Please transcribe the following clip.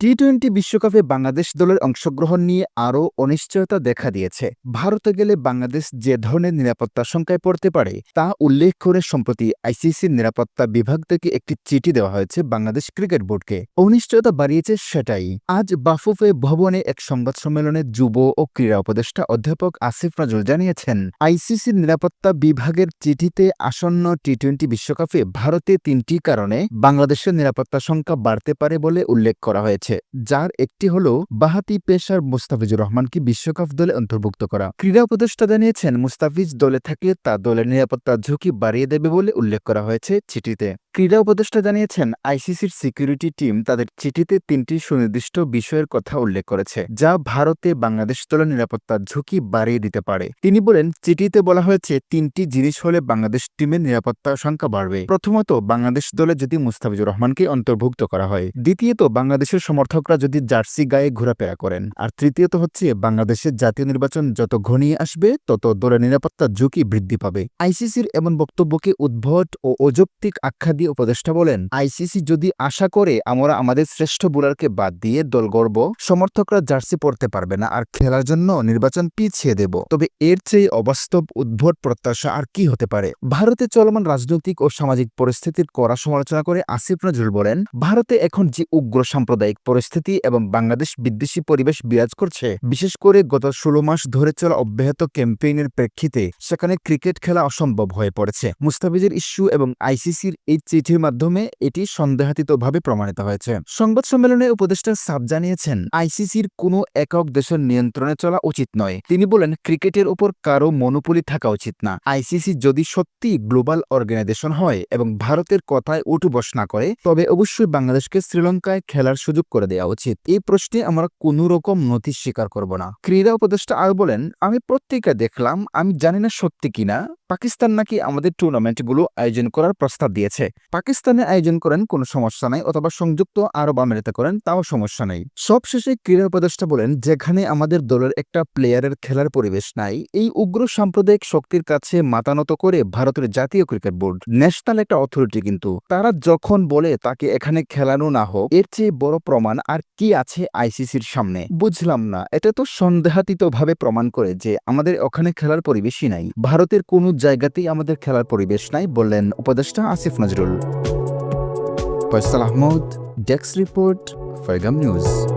T twenty বিশ্বকাপে বাংলাদেশ দলের অংশগ্রহণ নিয়ে আরও অনিশ্চয়তা দেখা দিয়েছে। ভারতে গেলে বাংলাদেশ যে ধরনের নিরাপত্তা শঙ্কায় পড়তে পারে, তা উল্লেখ করে সম্প্রতি আইসিসির নিরাপত্তা বিভাগ থেকে একটি চিঠি দেওয়া হয়েছে বাংলাদেশ ক্রিকেট বোর্ডকে। অনিশ্চয়তা বাড়িয়েছে সেটাই। আজ বাফুফে ভবনে এক সংবাদ সম্মেলনে যুব ও ক্রীড়া উপদেষ্টা অধ্যাপক আসিফ নজরুল জানিয়েছেন, আইসিসির নিরাপত্তা বিভাগের চিঠিতে আসন্ন টি টোয়েন্টি বিশ্বকাপে ভারতে তিনটি কারণে বাংলাদেশের নিরাপত্তা সংখ্যা বাড়তে পারে বলে উল্লেখ করা হয়েছে। যার একটি হল বাহাতি পেশার মুস্তাফিজুর রহমানকে বিশ্বকাপ দলে অন্তর্ভুক্ত করা। ক্রীড়া উপদেষ্টা জানিয়েছেন, মুস্তাফিজ দলে থাকলে তা দলের নিরাপত্তার ঝুঁকি বাড়িয়ে দেবে বলে উল্লেখ করা হয়েছে চিঠিতে। ক্রীড়া উপদেষ্টা জানিয়েছেন, আইসিসির সিকিউরিটি টিম তাদের চিঠিতে তিনটি সুনির্দিষ্ট বিষয়ের কথা উল্লেখ করেছে, যা ভারতে বাংলাদেশ দলের নিরাপত্তার ঝুঁকি বাড়িয়ে দিতে পারে। তিনি বলেন, চিঠিতে বলা হয়েছে, তিনটি জিনিস হলে বাংলাদেশ টিমের নিরাপত্তার সংখ্যা বাড়বে। প্রথমত, বাংলাদেশ দলে যদি মুস্তাফিজুর রহমানকে অন্তর্ভুক্ত করা হয়। দ্বিতীয়ত, বাংলাদেশের সমর্থকরা যদি জার্সি গায়ে ঘোরাফেরা করেন। আর তৃতীয়ত হচ্ছে, বাংলাদেশের জাতীয় নির্বাচন যত ঘনিয়ে আসবে, তত দলের নিরাপত্তার ঝুঁকি বৃদ্ধি পাবে। আইসিসির এমন বক্তব্যকে উদ্ভট ও অযৌক্তিক আখ্যা দিয়ে উপদেষ্টা বলেন, আইসিসি যদি আশা করে আমরা আমাদের শ্রেষ্ঠ বোলারকে বাদ দিয়ে দল গর্ব সমর্থকরা জার্সি পরতে পারবে না আর খেলার জন্য নির্বাচন পিছিয়ে দেব। তবে এর চেয়ে অবাস্তব উদ্ভট প্রত্যাশা আর কি হতে পারে? ভারতে চলমান রাজনৈতিক ও সামাজিক পরিস্থিতির কড়া সমালোচনা করে আসিফ নজরুল বলেন, ভারতে এখন যে উগ্র সাম্প্রদায়িক পরিস্থিতি এবং বাংলাদেশ বিদ্বেষী পরিবেশ বিরাজ করছে, বিশেষ করে গত ষোলো মাস ধরে চলা অব্যাহত ক্যাম্পেইনের প্রেক্ষিতে, সেখানে ক্রিকেট খেলা অসম্ভব হয়ে পড়েছে। মুস্তাফিজের ইস্যু এবং আইসিসির এই চিঠির মাধ্যমে এটি সন্দেহাতীতভাবে প্রমাণিত হয়েছে। সংবাদ সম্মেলনে উপদেষ্টা সাব জানিয়েছেন, আইসিসির কোনো একক দেশের নিয়ন্ত্রণে চলা উচিত নয়। তিনি বলেন, ক্রিকেটের উপর কারও মনোপলি থাকা উচিত না। আইসিসি যদি সত্যি গ্লোবাল অর্গানাইজেশন হয় এবং ভারতের কথায় উঠু বস না করে, তবে অবশ্যই বাংলাদেশকে শ্রীলঙ্কায় খেলার সুযোগ করে দেওয়া উচিত। এই প্রশ্নে আমরা কোনো রকম নথি স্বীকার করব না। ক্রীড়া উপদেষ্টা আরও বলেন, আমি পত্রিকা দেখলাম, আমি জানি না সত্যি কিনা পাকিস্তান নাকি আমাদের টুর্নামেন্টগুলো আয়োজন করার প্রস্তাব দিয়েছে। পাকিস্তানে আয়োজন করেন কোনো সমস্যা নাই অথবা সংযুক্ত আরব আমিরাতে করেন তাও সমস্যা নেই। সবশেষে ক্রীড়া উপদেষ্টা বলেন, যেখানে আমাদের দলের একটা প্লেয়ারের খেলার পরিবেশ নাই, এই উগ্র সাম্প্রদায়িক শক্তির কাছে মাতানত করে ভারতের জাতীয় ক্রিকেট বোর্ড ন্যাশনাল একটা অথরিটি কিন্তু। তারা যখন বলে তাকে এখানে খেলানো না হোক, এর চেয়ে বড় প্রমাণ আর কি আছে আইসিসির সামনে? বুঝলাম না। এটা তো সন্দেহাতীতভাবে প্রমাণ করে যে আমাদের ওখানে খেলার পরিবেশই নাই। ভারতের কোনো জায়গাতেই আমাদের খেলার পরিবেশ নাই, বললেন উপদেষ্টা আসিফ নজরুল। ফয়সাল আহমদ ডেস্ক রিপোর্ট, ফয়গাম নিউজ।